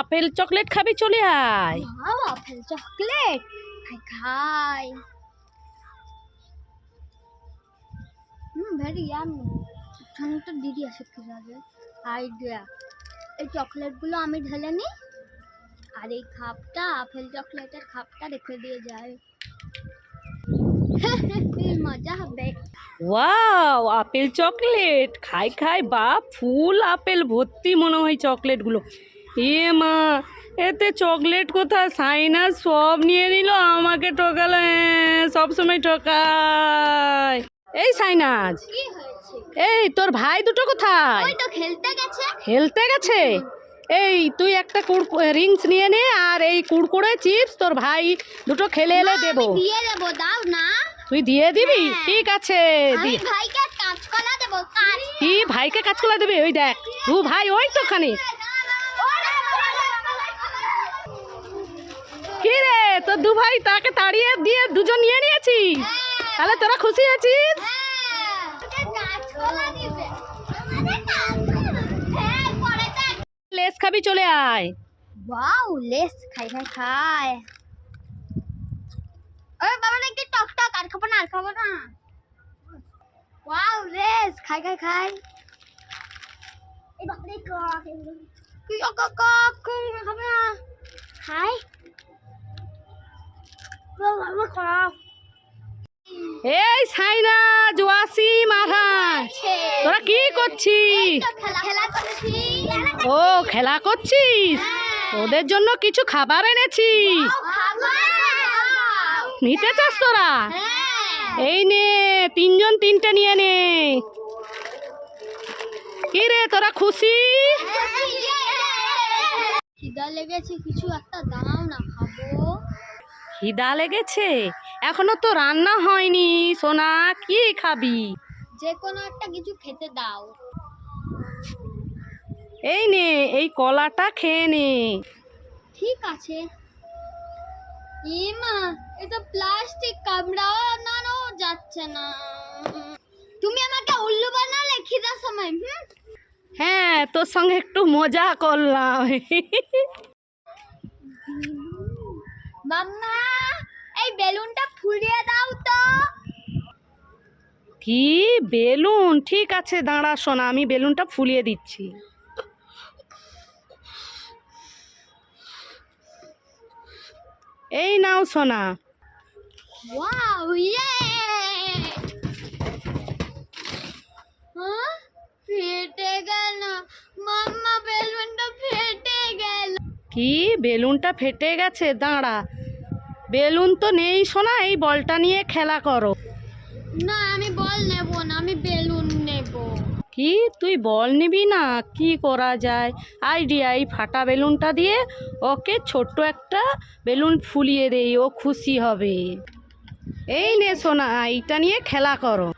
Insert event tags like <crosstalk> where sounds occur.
Apple chocolate খাবি চলে আয়। Apple chocolate. খাই খাই। হুম ভেরি ইয়ামি এখানে তো দিদি আছে কীভাবে আইডিয়া। এই চকলেটগুলো আমি ঢেলে নিই। আর এই খাপটা আপেল চকলেটের খাপটা রেখে দিয়ে যায় <laughs> মজা হবে। Wow apple chocolate. খাই খাই বা ফুল আপেল। ভর্তি মনে হয় চকলেটগুলো। এ মা এতে চকলেট কোথায়? সাইনাস সব নিয়ে নিল আমাকে ঠকালো সব সময় ঠকায়। এই সাইনাজ এই তোর ভাই দুটো কোথায়? খেলতে গেছে। খেলতে গেছে? এই তুই একটা কুড় রিংস নিয়ে নে আর এই কুড়কুড়ে চিপস তোর ভাই দুটো খেলে এলে দেবো। দিয়ে দেবো দাও না। তুই দিয়ে দিবি? হ্যাঁ। ঠিক আছে আমি ভাইকে কাঁচকলা দেবো কি ভাইকে কাজ করে দেবে? ওই দেখ। দু ভাই ওই তো খানি কি রে তোর দু ভাই তাকে তাড়িয়ে দিয়ে দুজন নিয়ে নিয়েছিস তাহলে তোরা খুশি আছিস লেস খাবি চলে আয় ওয়াও লেস খাই খাই খাই ওই বাবা নাকি টক টক আর খাব না আর খাব না ওয়াও লেস খাই খাই খাই এই কক কি কক কক কক এই সাইনা, জোয়াসি মাঘাস তোরা কি করছিস? ও, খেলা করছিস? ওদের জন্য কিছু খাবার এনেছি। নিতে চাস তোরা? এই নে, তিনজন তিনটে নিয়ে নে। কি রে, তোরা খুশি? লেগেছে, কিছু একটা দাও না। খিদা লেগেছে? এখনও তো রান্না হয়নি। সোনা কি খাবি? যে কোনো একটা কিছু খেতে দাও। এই নে এই কলাটা খেয়ে নে। ঠিক আছে। ইমা এটা প্লাস্টিক কামড়াও নানো যাচ্ছে না। তুমি আমাকে উল্লু বানালে খিদার সময় হুম? হ্যাঁ তোর সঙ্গে একটু মজা করলাম। <laughs> মাম্মা এই বেলুনটা ফুলিয়ে দাও তো। কি? বেলুন? ঠিক আছে দাঁড়া সোনা আমি বেলুনটা ফুলিয়ে দিচ্ছি। এই নাও সোনা। ওয়াও ইয়ে কি? বেলুনটা ফেটে গেছে দাঁড়া। বেলুন তো নেই সোনা এই বলটা নিয়ে খেলা করো। না আমি বল নেব না আমি বেলুন নেব। কি? তুই বল নিবি না? কি করা যায়? আইডিয়া এই ফাটা বেলুনটা দিয়ে ওকে ছোট্ট একটা বেলুন ফুলিয়ে দেই ও খুশি হবে। এই নে সোনা এইটা নিয়ে খেলা করো।